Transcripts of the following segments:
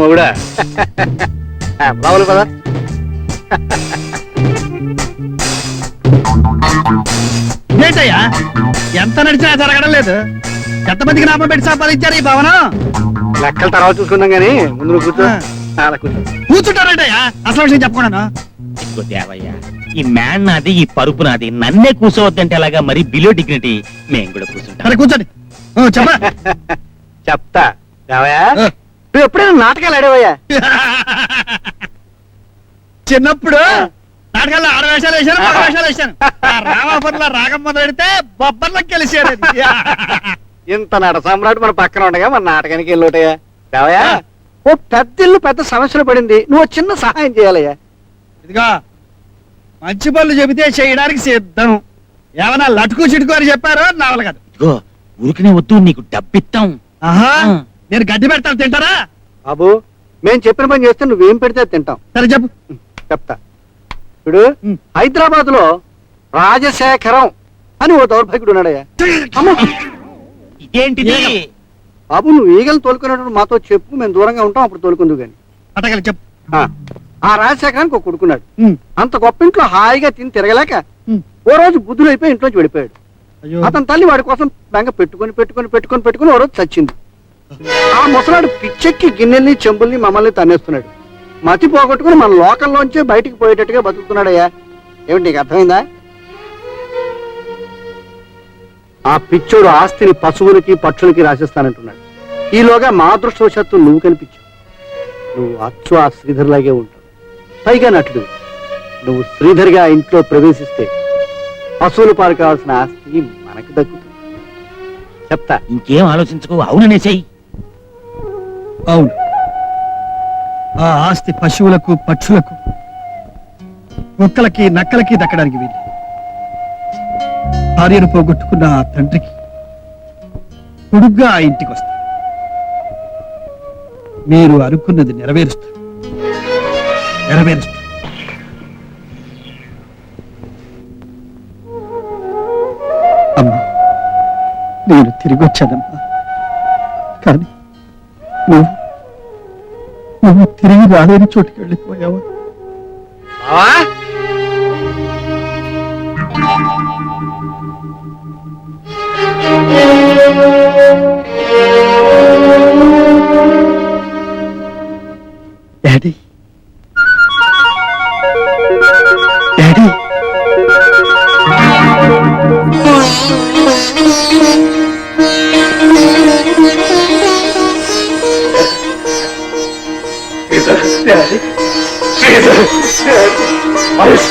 మొగుడా లోపల పద ఏంటయ్యా? ఎంత నడిచినా జరగడం లేదు. ఎంతమందికి నామం పెట్టి సంపాదించారు ఈ భవనం? లెక్కల తర్వాత చూసుకుందాం కానీ ముందు నువ్వు కూర్చో. ఆ. అలా కూర్చో. కూర్చుంటారంటయ్యా? అసలు విషయం చెప్పకుండా ఇదిగో దేవయ్య ఈ మ్యాన్ నాది ఈ పరుపు నాది నన్నే కూర్చోవద్దంటే అలాగా మరి బిలో డిగ్నిటీ మేము కూడా కూర్చుంటాం. కూర్చోండి. చెప్పా చెప్తా రావయా ఆ. నువ్వు ఎప్పుడైనా నాటకాలు ఆడేవయ్యా? చిన్నప్పుడు నాటకాల్లో ఆరు వేషాలు వేశాను పది వేషాలు వేశాను. ఆ రామాపురంలో రాగం మొదలెడితే బొబ్బర్లకు కలిసాడు ఇంత నట సామ్రాట్ మన పక్కన ఉండగా మన నాటకానికి వెళ్ళోటయ్యా. రావయా ఆ. ఓ పెద్ద ఇల్లు పెద్ద సమస్యలు పడింది. నువ్వు చిన్న సహాయం చేయాలయ్యా. ఇదిగో మంచి పనులు చెబితే చేయడానికి సిద్ధం. ఏమన్నా లటుకు చిటుకు అని చెప్పారో నావల కాదు. ఇదిగో ఊరికనే వద్దు నీకు డబ్బిస్తాం ఆహా. నేను గడ్డి పెడతాను తింటారా? బాబు మేము చెప్పిన పని చేస్తే నువ్వేం పెడితే తింటాం. సరే చెప్పు. చెప్తా. ఇప్పుడు. హైదరాబాద్లో రాజశేఖరం అని ఓ దౌర్భాగ్యుడు ఉన్నాడయ్యా. బాబు నువ్వు ఈగలు తోలుకునేటప్పుడు మాతో చెప్పు మేము దూరంగా ఉంటాం అప్పుడు తోలుకుందు అటగలి చెప్పు. ఆ, రాజశేఖరానికి ఒక కొడుకున్నాడు. అంత గొప్ప ఇంట్లో హాయిగా తిని తిరగలేక. ఓ రోజు బుద్ధులు అయిపోయి ఇంట్లోంచి వెళ్ళిపోయాడు. అతని తల్లి వాడి కోసం బెంగ పెట్టుకొని పెట్టుకొని పెట్టుకొని పెట్టుకొని ఓ రోజు చచ్చింది. ఆ ముసలాడు పిచ్చెక్కి గిన్నెల్ని చెంబుల్ని మమ్మల్ని తన్నేస్తున్నాడు. మతి పోగొట్టుకుని మన లోకల్లోంచే బయటికి పోయేటట్టుగా బతుకుతున్నాడయ్యా. ఏమిటి నీకు అర్థమైందా? ఆ పిచ్చోడు ఆస్తిని పశువులకి పక్షులకి రాసిస్తానంటున్నాడు. ఈలోగా మా అదృష్టవశాత్తు నువ్వు కనిపించావు. నువ్వు అచ్చు ఆ శ్రీధర్లాగే ఉంటావు. పైగా నటుడు నువ్వు శ్రీధర్గా ఇంట్లో ప్రవేశిస్తే పశువులు పాలు కావాల్సిన ఆస్తి మనకు దక్కుతుంది. చెప్తా. ఇంకేం ఆలోచించుకో అవుననేసేయ్ అవును. ఆ ఆస్తి పశువులకు పక్షులకు కుక్కలకి నక్కలకి దక్కడానికి వీలు. భార్యను పోగొట్టుకున్న ఆ తండ్రికి కొడుగ్గా ఆ ఇంటికి వస్తా. మీరు అనుకున్నది నెరవేరుస్తారు. నెరవేరుస్తారు. అమ్మా నేను తిరిగి వచ్చానమ్మా. కానీ నువ్వు తిరిగి రాలేని చోటుకి వెళ్ళిపోయావా?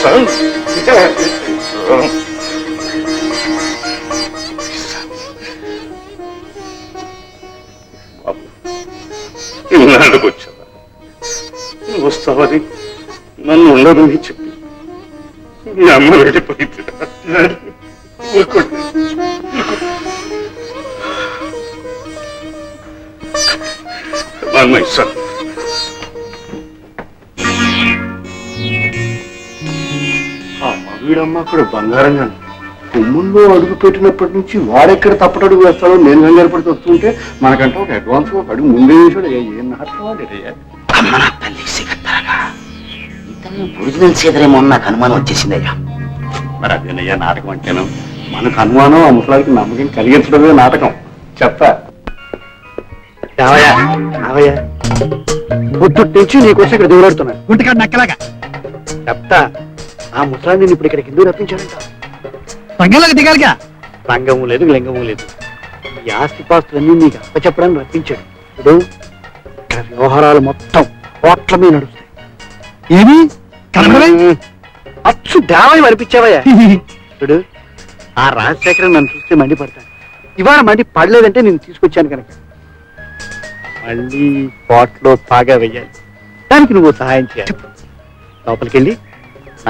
sons. ఆ మగుడమ్మ కూడా బంగారంగా కొమ్ముల్లో అడుగు పెట్టినప్పటి నుంచి వాడెక్కడ తప్పటడుగు వేస్తాడో నేను కంగారు పడుతూ వస్తుంటే మనకంటే ఒక అడ్వాన్స్ ఒక అడుగు ముందే ఏం. అమ్మ నా తల్లి ఒరిజినల్ సీదరేమో నాకు అనుమానం వచ్చేసిందయ్యా మరి అదేనయ్యా నాటకం అంటేను? మనకు అనుమానం ఆ ముసలానికి నమ్మకం కలిగించడమే నాటకం. చెప్తా. పొద్దుటి నుంచి నీకోసం ఇక్కడ దిగులాడుతున్నాను గుంటకాడు నక్కలాగా. చెప్తా. ఆ ముసలాన్ని నేను ఇప్పుడు ఇక్కడికి ఎందుకు రప్పించానంట? రంగంలోకి దిగాలిగా? రంగము లేదు లింగము లేదు. ఈ ఆస్తిపాస్తులన్నీ నీకు అప్పచెప్పడానికి రప్పించాడు. ఇప్పుడు ఇక్కడ వ్యవహారాలు మొత్తం కోట్ల మీద నడుస్తాయి. ఏమి? అచ్చు దేవాయి అనిపించావయ్యా. చూడు ఆ రాజశేఖరం నన్ను చూస్తే మండిపడతాను ఇవాళ మండి పడలేదంటే నేను తీసుకొచ్చాను కనుక. మళ్ళీ పాట్లో తాగా వెయ్యాలి దానికి నువ్వు సహాయం చేయాలి. లోపలికి వెళ్ళి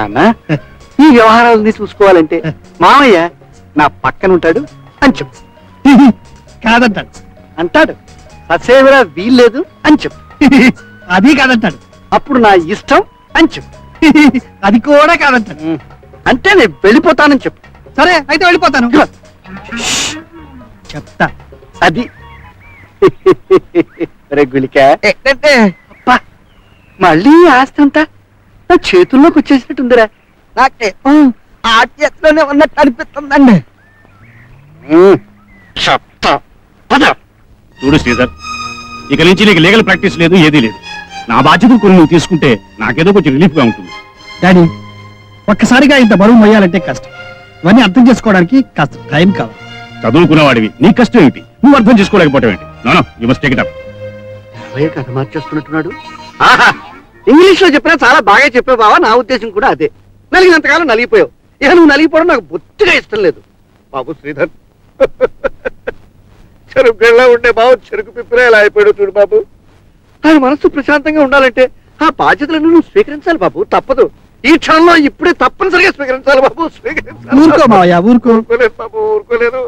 నాన్న ఈ వ్యవహారాలన్నీ చూసుకోవాలంటే మామయ్య నా పక్కన ఉంటాడు అని చెప్పు. కాదంటాడు. అంటాడు. ససేవరా వీల్లేదు అని చెప్పు. అది కాదంటాడు. అప్పుడు నా ఇష్టం అని చెప్పు. అది కూడా కాదంటాడు. అంటే నేను వెళ్ళిపోతానని చెప్పు. సరే అయితే వెళ్ళిపోతాను. చెప్తా. అది. రే గులిక మళ్ళీ ఈ ఆస్తి అంతా నా చేతుల్లోకి వచ్చేసినట్టుందిరా. నాకే ఆ. చేతిలోనే ఉన్నట్టు అనిపిస్తుందండి. చూడు శ్రీధర్ ఇక నుంచి నీకు లీగల్ ప్రాక్టీస్ లేదు ఏదీ లేదు. నా బాధ్యతలు కొన్ని నువ్వు తీసుకుంటే నాకేదో కొంచెం రిలీఫ్గా ఉంటుంది. డాడీ ఒక్కసారిగా ఇంత బరువు మొయ్యాలంటే కష్టం. ఇవన్నీ అర్థం చేసుకోవడానికి కాస్త టైం కావాలి. చదువుకున్నవాడివి. నీ కష్టం ఏంటి నువ్వు అర్థం చేసుకోలేకపోవటం ఏంటి? No you must take it up మార్చేస్తున్నట్టున్నాడు. ఆహా! ఇంగ్లీష్లో చెప్పినా చాలా బాగా చెప్పావు బావా నా ఉద్దేశం కూడా అదే. నలిగినంతకాలం నలిగిపోయావు. ఇక నువ్వు నలిగిపోవడం నాకు బొత్తిగా ఇష్టం లేదు. బాబు శ్రీధర్ చెరుకు గళ్ళ ఉండే బాబు చెరుకు పిప్పిరే ఇలా అయిపోయాడు చూడు బాబు. ఆయన మనసు ప్రశాంతంగా ఉండాలంటే ఆ బాధ్యతలను నువ్వు స్వీకరించాలి బాబు తప్పదు. ఈ క్షణంలో ఇప్పుడే తప్పనిసరిగా స్వీకరించాలి బాబు స్వీకరించాలి. ఊరుకో మావయ్య ఊరుకో. ఊరుకోలేదు బాబు ఊరుకోలేదు.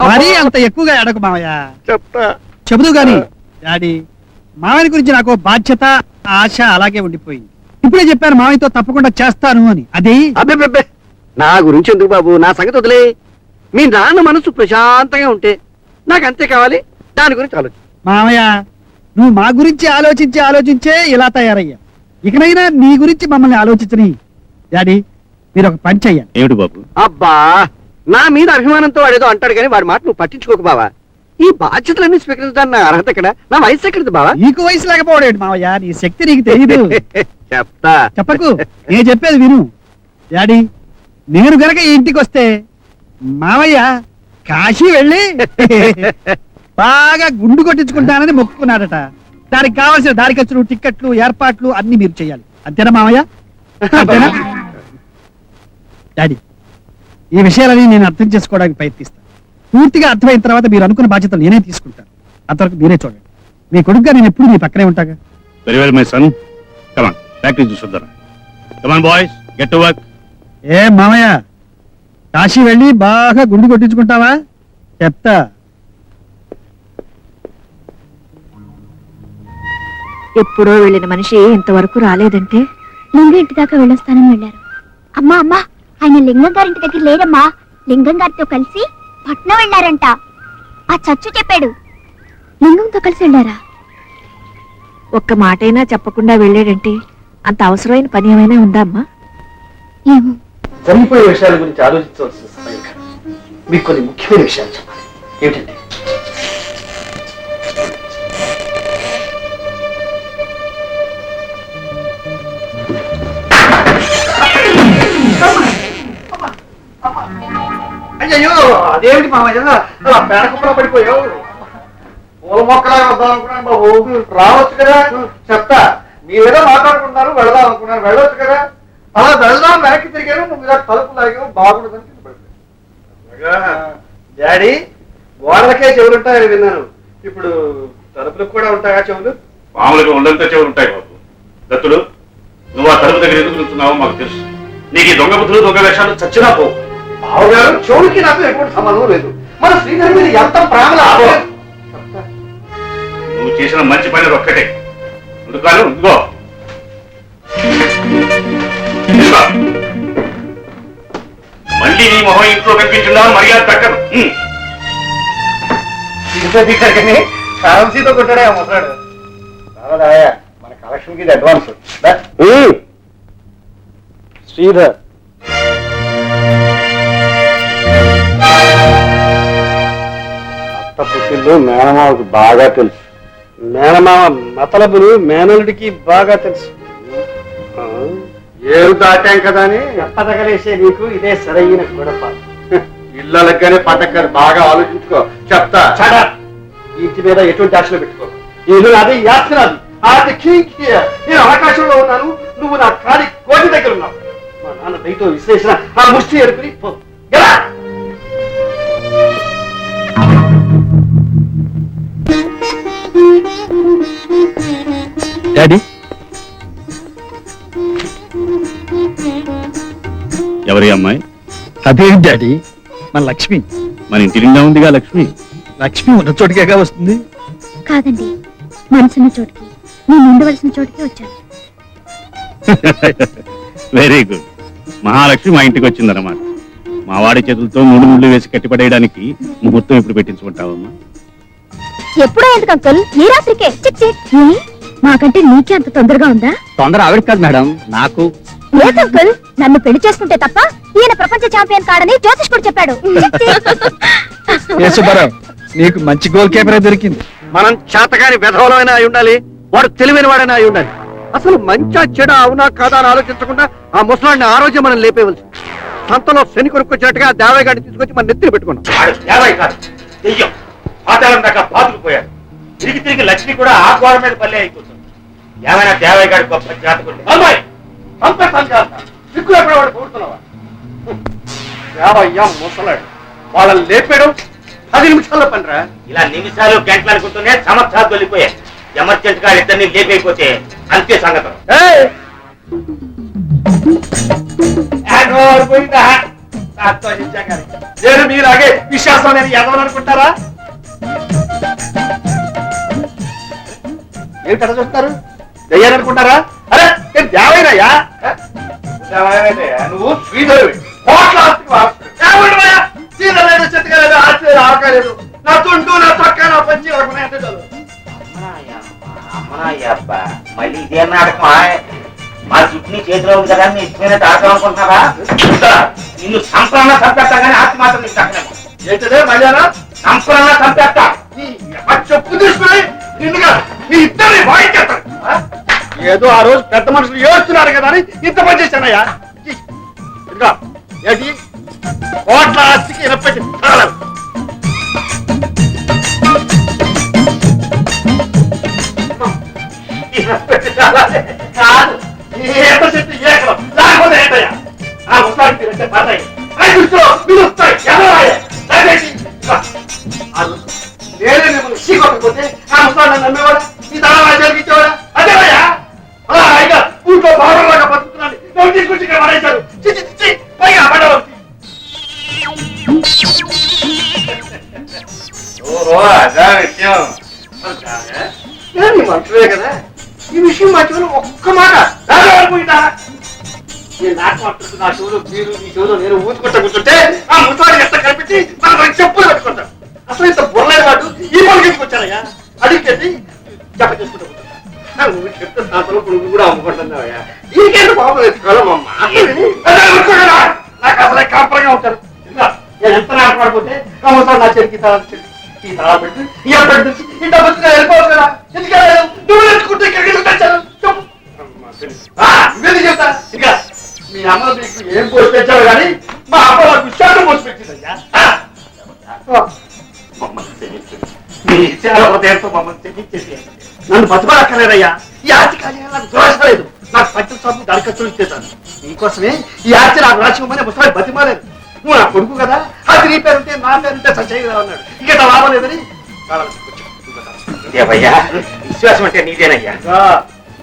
మరీ అంత ఎక్కువగా ఎడకు మావయ్య. చెప్తా. చెబుదు గాని డాడీ మావయ్య గురించి నాకు బాధ్యత ఆశ అలాగే ఉండిపోయింది. ఇప్పుడే చెప్పాను మావయ్యతో తప్పకుండా చేస్తాను అని. అది? అబ్బే నా గురించి ఎందుకు బాబు? నా సంగతి వదిలే. మీ నాన్న మనసు ప్రశాంతంగా ఉంటే నాకు అంతే కావాలి? దాని గురించి ఆలోచన. మావయ్య నువ్వు మా గురించి ఆలోచించి ఆలోచించే ఇలా తయారయ్యా. ఇకనైనా నీ గురించి మమ్మల్ని ఆలోచించని. డాడీ మీరు ఒక పని చెయ్యాలి. ఏమిటి బాబు? అబ్బా నా మీద అభిమానంతో వాడేదో అంటాడు కానీ వాడి మాట నువ్వు పట్టించుకోకు బావా. ఈ బాధ్యతలన్నీ స్వీకరించడానికి నా అర్హత ఎక్కడ? నా వయసు ఎక్కడిది బావా? నీకు వయసు లేకపోవడం మావయ్య? నీ శక్తి నీకు తెలియదు చెప్తా. చెప్పకు. నేను చెప్పేది విను. డాడీ నేను గనక ఈ ఇంటికి వస్తే మావయ్య కాశీ వెళ్ళి బాగా గుండు కొట్టించుకుంటానని మొక్కుకున్నాడట. దానికి కావాల్సిన దారి ఖర్చులు టిక్కెట్లు ఏర్పాట్లు అన్ని మీరు చేయాలి. అంతేనా మావయ్య? అంతేనా? డాడీ ఈ విషయాలని నేను అర్థం చేసుకోవడానికి ప్రయత్నిస్తాను. పూర్తిగా అర్థమైన తర్వాత మీరు అనుకున్న బాధ్యతలు నేనే తీసుకుంటాను. అంతవరకు మీరే చూడండి. మీ కొడుకుగా నేను ఎప్పుడు మీ పక్కనే ఉంటాగా? Very well my son come on practice చూసొద్దాం come on boys get to work ఏ మామయ్య కాశీ వెళ్ళి బాగా గుండు కొట్టించుకుంటావా? చెప్తా. ఎప్పుడో వెళ్ళిన మనిషి ఇంతవరకు రాలేదంటే లింగం ఇంటి దాకా వెళ్ళొస్తానని వెళ్ళారు. అమ్మా అమ్మా ఆయన లింగం గారింటి దగ్గర లేరమ్మా. లింగం గారితో కలిసి పట్నం వెళ్ళారంట. ఆ చచ్చు చెప్పాడు. లింగంతో కలిసి వెళ్ళారా? ఒక్క మాటైనా చెప్పకుండా వెళ్ళాడంటే అంత అవసరమైన పని ఏమైనా ఉందా అమ్మా? ఏమో. జరిగిపోయే విషయాల గురించి ఆలోచించవలసిన సమయం కాదు. మీకు కొన్ని ముఖ్యమైన విషయాలు చెప్పాలి. ఏమిటంటే అయ్యో అదేమిటి మామయ్య అలా పడిపోయావు. పూల మొక్కలా వద్దాం అనుకున్నాను బాబు. రావచ్చు కదా? చెప్తా. మీరేదో మాట్లాడుకుంటున్నారు వెళదాం అనుకున్నాను వెళ్ళొచ్చు కదా? అలా వెళదాం వెనక్కి తిరిగాను. నువ్వు ఇలా తలుపు లాగావు బాగుండదని కింద పడిపోయావు. డాడీ గోడలకే చెవులు ఉంటాయని విన్నాను. ఇప్పుడు తలుపులకు కూడా ఉంటాయా చెవులు? మామూలుగా ఉండంత చెవులు ఉంటాయి బాబు. దత్తుడు నువ్వు ఆ తలుపు దగ్గర ఎందుకు నిల్చున్నావో మాకు తెలుసు. నీకు ఈ దొంగ బుద్ధులు దొంగ వేషాలు చచ్చినా పో బావగారు చెవులకి నాకు ఎటువంటి సంబంధం లేదు. మన శ్రీధర్ మీద ఎంత ప్రేమ. నువ్వు చేసిన మంచి పని ఒక్కటే. అందుకని ఇదిగో. మళ్ళీ నీ మొహం ఇంట్లో కనిపించిందా మర్యాద. కానీ కరెన్సీతో కొట్టాడే ముసలాడు. మన కలెక్షన్కి అడ్వాన్స్ శ్రీధర్. పుట్టిల్లు మేనమావకి బాగా తెలుసు. మేనమావ మతలబులు మేనలుడికి బాగా తెలుసు. ఏరు దాటాం కదా అని? ఎప్పదగలేసే నీకు ఇదే సరైన గొడవ. ఇళ్ళలకనే పట్టక్కని బాగా ఆలోచించుకో. చెప్తా. ఇంటి మీద ఎటువంటి ఆశలు పెట్టుకో. ఇల్లు నాది ఆస్తి నాది. కీకి నేను ఆకాశంలో ఉన్నాను. నువ్వు నా కాలి కోటి దగ్గర ఉన్నావు. మా నాన్న దయతో విశ్లేషణ ఆ ముష్టి అదేంటి డాడీ మన లక్ష్మి. మన ఇంటి నిండా ఉందిగా లక్ష్మి. లక్ష్మి ఉన్న చోటికేగా వస్తుంది? కాదండి మనసున్న చోటికి. నేను ఉండవలసిన చోటికి వచ్చాను. వెరీ గుడ్ మహాలక్ష్మి మా ఇంటికి వచ్చిందన్నమాట. మా వాడి చేతులతో మూడు ముళ్ళు వేసి కట్టిపడేయడానికి ముహూర్తం ఇప్పుడు పెట్టించుకుంటావమ్మా? ఎప్పుడో ఎందుకు అంకుల్? ఈ రాత్రికే. చిక్ చిక్. ఏ? మాకంటే నీకే అంత తొందరగా ఉందా? తొందర ఆవిడ కాదు మేడం నాకు. లేదు అంకుల్. నన్ను పెళ్ళి చేసుకుంటే తప్ప ఈయన ప్రపంచ ఛాంపియన్ కాడని జ్యోతిష్కుడు చెప్పాడు. నీకు మంచి గోల్ కీపర్ దొరికింది? మనం చేతగాని విధవలమైనా అయి ఉండాలి వాడు తెలివైన వాడైనా అయి ఉండాలి. అసలు మంచా చెడ అవునా కాదా అని ఆలోచించకుండా ఆ ముసలాడిని ఆ రోజే మనం లేపేవలసి సంతలో శని కొనుక్కొచ్చినట్టుగా ఆ దేవయ్య గారిని తీసుకొచ్చి మన నెత్తిని పెట్టుకున్నాం. వాడు యాభై కాదు దెయ్యం. పాతాళం దాకా బాతుకుపోయాడు తిరిగి తిరిగి లక్ష్మి కూడా ఆ గోడ మీద పల్లె అయిపోతుంది. ఏమైనా దేవయ్య గారి గొప్ప జాతకుడు? అమ్మాయి సిగ్గు ఎక్కడ వాడు కూడుతున్నావా దేవయ్య ముసలాడు. వాళ్ళని లేపేయడం పది నిమిషాల్లో పనిరా? ఇలా నిమిషాలు గంటలు అనుకుంటూనే సంవత్సరాలు ఎమర్జెంట్గా ఇద్దరిని లేపైపోతే అంతే సంగతం! నేను మీలాగే విశ్వాసం నేను ఎదవనుకుంటారా ఏంటి అలా చూస్తారు దయ్యాలనుకుంటారా? అరే నేను దేవయ్యనయ్యా? నువ్వు శ్రీదేవి. కోట్ల ఆస్తికి వారసుడు. దేవుడివయ్యా, చీర లేదు, లేదు, ఆస్తి లేదు, నా తుంటు నా చొక్క నా పంచి మళ్ళీ ఇదే నాటకమా మా చుట్టూ చేతిలో ఉంది కదా మీ ఇష్టమైన తాగడం నిన్ను సంపన్న చంపేస్తా కానీ ఆస్తి మాత్రం నీకు దక్కలేము. ఏంటిదే మళ్ళా సంపన్న చంపేస్తా చెప్పు తీసుకుని నిన్నుగా నీ ఇద్దరిని వాయించేస్తాను ఏదో ఆ రోజు పెద్ద మనుషులు ఏడుస్తున్నారు కదా అని ఇంత పని చేశానయ్యా ఏంటి కోట్ల ఆస్తికి ఇనపెట్టి తాళం. కాదు ఎంత చెట్టు ఏకలం. లేకపోతే ఏంటయ్యా? ఆ ముస్తాడు మీరంటే పడతాయి నేనే మిమ్మల్ని చీకొట్టకపోతే ఆ ముస్తాడు నమ్మేవాడా? ఈ తల జరిగించేవాడా అదేవయ్యా అలా హాయిగా ఊళ్ళో భాగంలాగా బతుకుతున్నాను. ఎవరు తీసుకొచ్చి ఇక్కడ పడేశారు. పైగా పడవలసి ఓహో అదా విషయం మనుషులే కదా ఈ విషయం మర్చిపోయిన ఒక్క మాట నేను నాకు మాట్లాడుతూ నా చెవులు మీరు మీ చెవులు నేను ఊదుకుంటా కూర్చుంటే ఆ ముసలాడి ఎంత కనిపించి నా రెండు చెప్పులు పెట్టుకుంటాను అసలు ఇంత బుర్రలేని వాడు ఈ పని తీసుకొచ్చానయ్యా అడిగితే చెప్ప చేసుకుంటా చెప్తే తాతలు పురుగు కూడా అమ్ముకుంటున్నావయ్యా నీకేంటి బాబు ఎత్తుకోవాలమ్మా నాకు అసలే కాపురంగా ఉంటారు. నేను ఎంత నాటపడిపోతే ముసలాడు నా చెరికి తల ఈ తల పెట్టి ఈ అప్పటి నుంచి వెళ్ళిపోవచ్చు కదా. ఎందుకు? నువ్వు ఎత్తుకుంటే ఇక్కడికి తెచ్చాను. చెప్పు. ఆ, ఇవన్నీ చెప్తా? ఇంకా మీ అమ్మ మీకు ఏం పోసి తెచ్చావు కానీ మా అమ్మ నాకు విషయాన్ని పోసి పెట్టిందయ్యా. మమ్మల్ని క్షమించండి. మీ ఇచ్చార హృదయంతో మమ్మల్ని క్షమించేసి నన్ను బతకలేదయ్యా ఈ ఆర్తి కార్యాలు నాకు దోషలేదు నాకు సార్లు దరఖాస్తు ఇచ్చేసాను నీకోసమే ఈ ఆర్తి నాకు రాసిమని ముసలి బతిమాలేదు నువ్వు నా కొడుకు కదా? అది నీ పేరుంటే నా పేరుంటే సత్యగా అన్నాడు. ఇక లాభం లేదని దేవయ్యా విశ్వాసం అంటే నీదేనయ్యా.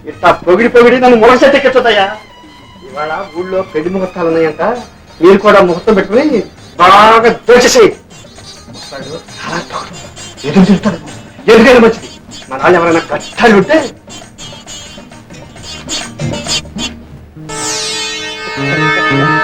ఇట్లా పొగిడి పొగిడి నన్ను మొలసెట్టెక్కించదయ్యా ఇవాళ ఊళ్ళో పెళ్ళి ముహూర్తాలు ఉన్నాయంట. మీరు కూడా ముహూర్తం పెట్టుకుని బాగా దోచేసేయి. ఎదురు చూస్తాడు. ఎందుకైనా మంచిది. మా నాన్న ఎవరైనా కష్టాలు ఉంటే తిరిగినట్టుందేంటి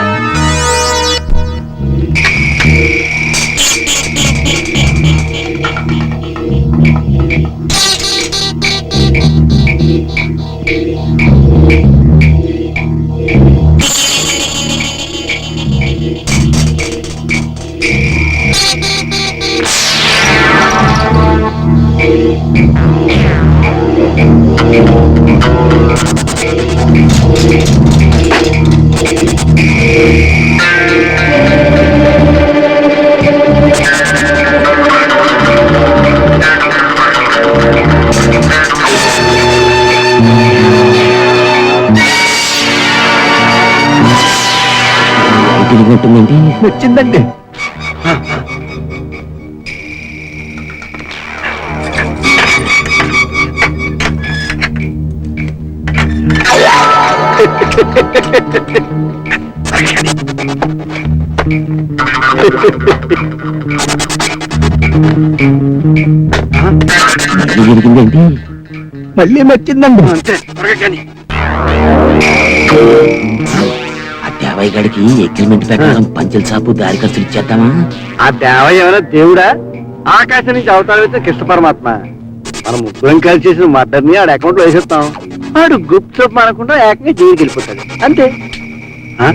వచ్చిందండి. మళ్ళీ నచ్చిందండి. అంతే త్వరగా కానీ. ఆ దేవయ్య అగ్రిమెంట్ ప్రకారం పంచల సాపు దారి ఖర్చులు ఇచ్చేద్దామా? ఆ దేవయ్య ఏమైనా దేవుడా? ఆకాశం నుంచి అవతారం అయితే కృష్ణ పరమాత్మ. మనం ముగ్గురం కలిసి చేసిన మర్డర్ని ఆడ అకౌంట్లో వేసేస్తాం. ఆడు గుప్త అనకుండా ఏకంగా జైలుకి వెళ్ళిపోతాడు. అంతే. ఆ?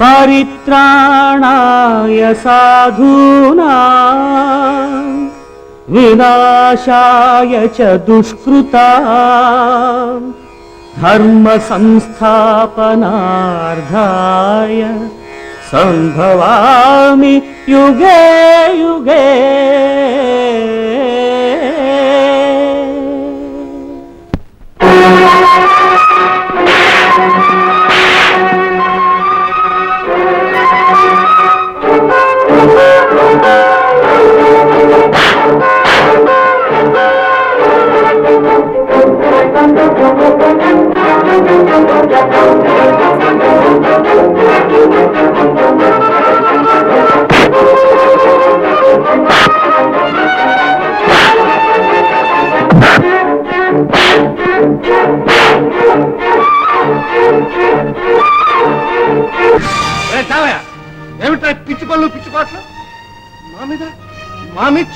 परित्राणाय साधूना विनाशाय च दुष्कृता धर्मसंस्थापनार्धाय सम्भवामि युगे युगे।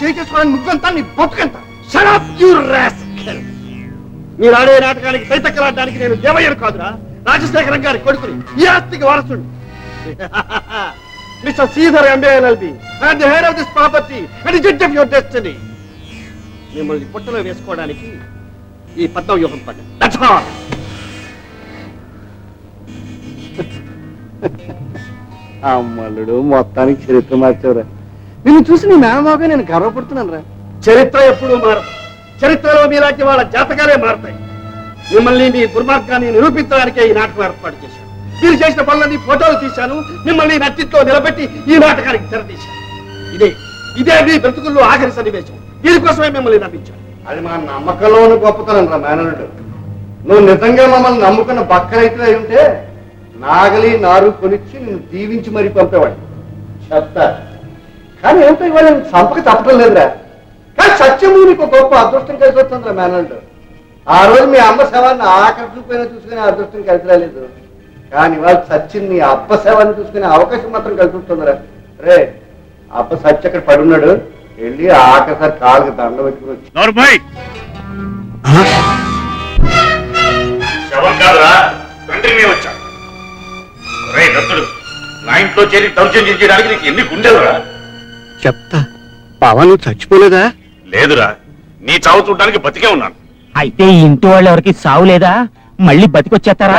చేసేసుకోవడానికి నువ్వెంత నీ బతుకెంత. రాస్కెల్ మీరు ఆడే నాటకానికి సైతక్కలాడడానికి నేను దేవయ్యను కాదురా. రాజశేఖరం గారి కొడుకుని ఈ ఆస్తికి వారసుడు. Mister Sridhar MBLLB and the head of this property and judge of your destiny మిమ్మల్ని పుట్టలో వేసుకోవడానికి ఈ పద్మ వ్యూహం పడ్డ దట్స్ ఆల్ అమ్మలుడు మొత్తానికి చరిత్ర మార్చావురా. నిన్ను చూసి నీ మేనమాగా నేను గర్వపడుతున్నాను రా చరిత్ర ఎప్పుడూ మారదు. చరిత్రలో మీలాంటి వాళ్ళ జాతకాలే మారతాయి. మిమ్మల్ని మీ దుర్మార్గాన్ని నిరూపించడానికే ఈ నాటకం ఏర్పాటు చేశాను మీరు చేసిన పనులన్నీ ఫోటోలు తీశాను. మిమ్మల్ని నచ్చిట్లో నిలబెట్టి ఈ నాటకానికి తెరతీశాను ఇదే ఇదే మీ బ్రతుకుల్లో ఆఖరి సన్నివేశం. దీనికోసమే మిమ్మల్ని నమ్మించాను అది మా నమ్మకంలోని గొప్పతనం రా మేనలుడు నువ్వు నిజంగా మమ్మల్ని నమ్ముకున్న బక్కరైతే అయి ఉంటే నాగలి నారు కొనిచ్చి నేను దీవించి మరీ పంపేవాడు చెప్తా కానీ ఏంటో ఇవాళ సంపక తప్పటం లేదురా. కానీ సత్యము నీకు గొప్ప అదృష్టం కలిసి వస్తుందిరా మేనల్డ్ ఆ రోజు మీ అమ్మ శవాన్ని ఆఖరి చూపైనా చూసుకునే అదృష్టం కలిసి రాలేదు. కానీ ఇవాళ సచిన్ నీ అబ్బ శవాన్ని చూసుకునే అవకాశం మాత్రం కలిసి వస్తుందిరా. రే అబ్బ సత్య అక్కడ పడున్నాడు వెళ్ళి ఆఖరిసారి కాళ్ళకి దండ పెట్టుకుని వచ్చి. నోర్మై శవం కాదురా తండ్రిని వచ్చా రే దత్తుడు నా ఇంట్లో చేరి దౌర్జన్యం చేయడానికి నీకు ఎన్ని గుండెలురా చెప్తా. బావా నువ్వు చచ్చిపోలేదా? లేదురా. నీ చావు చూడడానికి బతికే ఉన్నాను. అయితే ఈ ఇంటి వాళ్ళు ఎవరికి సావు లేదా? మళ్ళీ బతికొచ్చేస్తారా?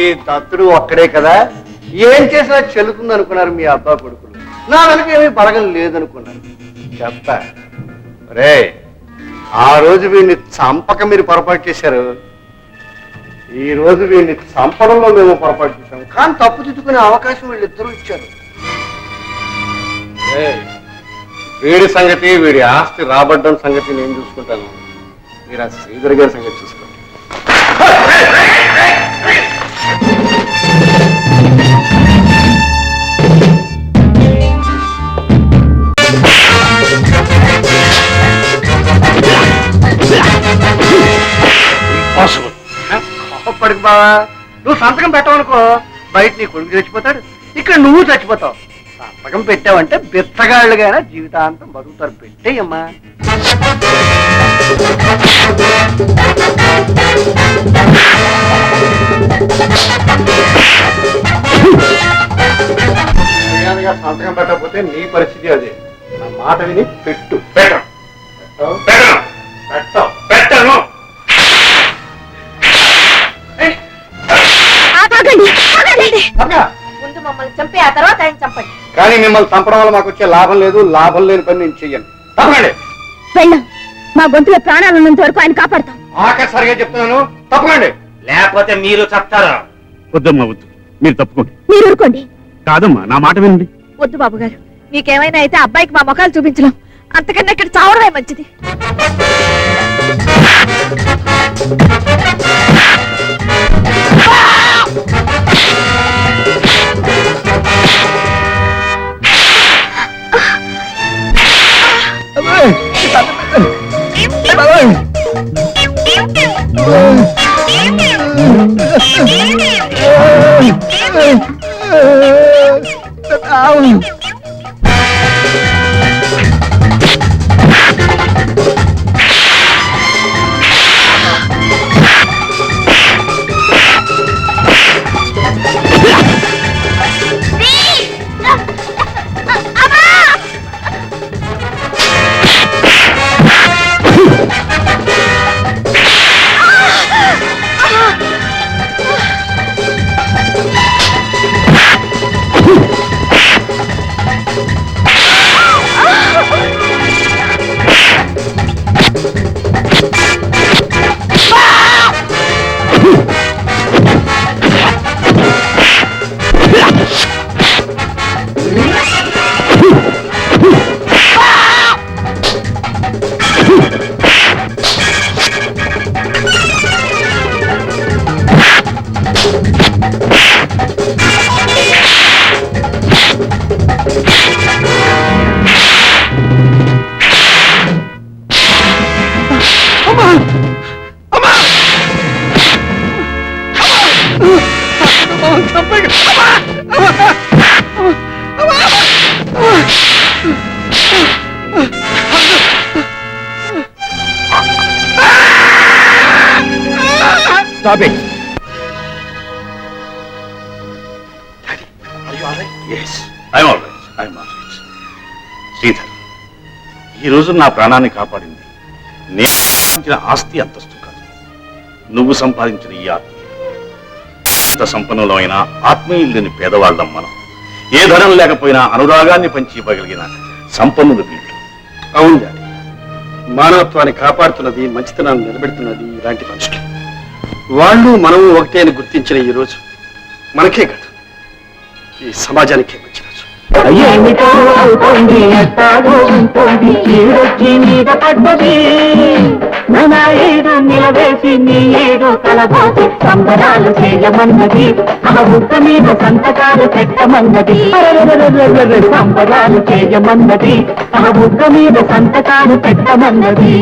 ఈ దత్తుడు ఒక్కడే కదా? ఏం చేసినా చెల్లుతుంది అనుకున్నారు మీ అబ్బా కొడుకులు నా వెనక ఏమీ బలగం లేదనుకున్నాను. చెప్తా రే ఆ రోజు వీడిని చంపక మీరు పొరపాటు చేశారు. ఈ రోజు వీడిని చంపడంలో మేము పొరపాటు చేశాం. కానీ తప్పు దిద్దుకునే అవకాశం వీళ్ళిద్దరూ ఇచ్చారు. వీడి సంగతి వీడి ఆస్తి రాబడ్డం సంగతి నేను చూసుకుంటాను. మీరు ఆ శ్రీధర్ గారి సంగతి చూసుకోండి. కోపడికి బావా? నువ్వు సంతకం పెట్టవనుకో. బయట నీ కొడుకు చచ్చిపోతాడు. ఇక్కడ నువ్వు చచ్చిపోతావు. సంతకం పెట్టావంటే బిత్తగాళ్ళుగానే జీవితాంతం బతుకుతారు. పెట్టేయమ్మా. సంతకం పెట్టకపోతే నీ పరిస్థితి అదే. నా మాట విని పెట్టు. పెట్టను. కానీ మిమ్మల్ని చంపడం వల్ల మాకు వచ్చే లాభం లేదు లాభం లేని పని నేను చెయ్యను. తప్పకండి. వెళ్ళాం. మా గొంతులో ప్రాణాలు ఉన్నంత వరకు ఆయన కాపాడతాం. ఆఖరిసారిగా చెప్తున్నాను. తప్పకండి. లేకపోతే మీరు చెప్తారా వద్దమ్మా వద్దు. మీరు తప్పుకోండి. మీరు ఊరుకోండి. కాదమ్మా నా మాట వినండి. వద్దు బాబు గారు మీకేమైనా అయితే అబ్బాయికి మా ముఖాలు చూపించలేం. అంతకన్నా ఇక్కడ చావడమే మంచిది. Stop it. Yes I'm all right I'm all right Sridhar ఈ రోజు నా ప్రాణాన్ని కాపాడింది. నేను సంపాదించిన ఆస్తి అంతస్తు కాదు. నువ్వు సంపాదించిన ఈ ఆత్మీయులు ఎంత సంపన్నులమైన ఆత్మీయులు లేని పేదవాళ్ళం మనం. ఏ ధనం లేకపోయినా అనురాగాన్ని పంచి ఇవ్వగలిగిన సంపన్నులు వీళ్ళు. అవును డాడీ. మానవత్వాన్ని కాపాడుతున్నది మంచితనాన్ని నిలబెడుతున్నది ఇలాంటి మనుషులు. వాళ్ళు మనము ఒకటే అని గుర్తించిన ఈ రోజు మనకే కాదు ఈ సమాజానికే మంచిది. ఏమిటో అవుతుంది ఎట్టాగో ఉంటుంది ఈడొచ్చి మీద పడ్డది మన ఏడు నిలవేసి నీ ఏడు కలబోసి సంబరాలు చేయమన్నది ఆ బుక్క మీద సంతకాలు పెట్టమన్నది సంబరాలు చేయమన్నది ఆ బుక్క మీద సంతకాలు పెట్టమన్నది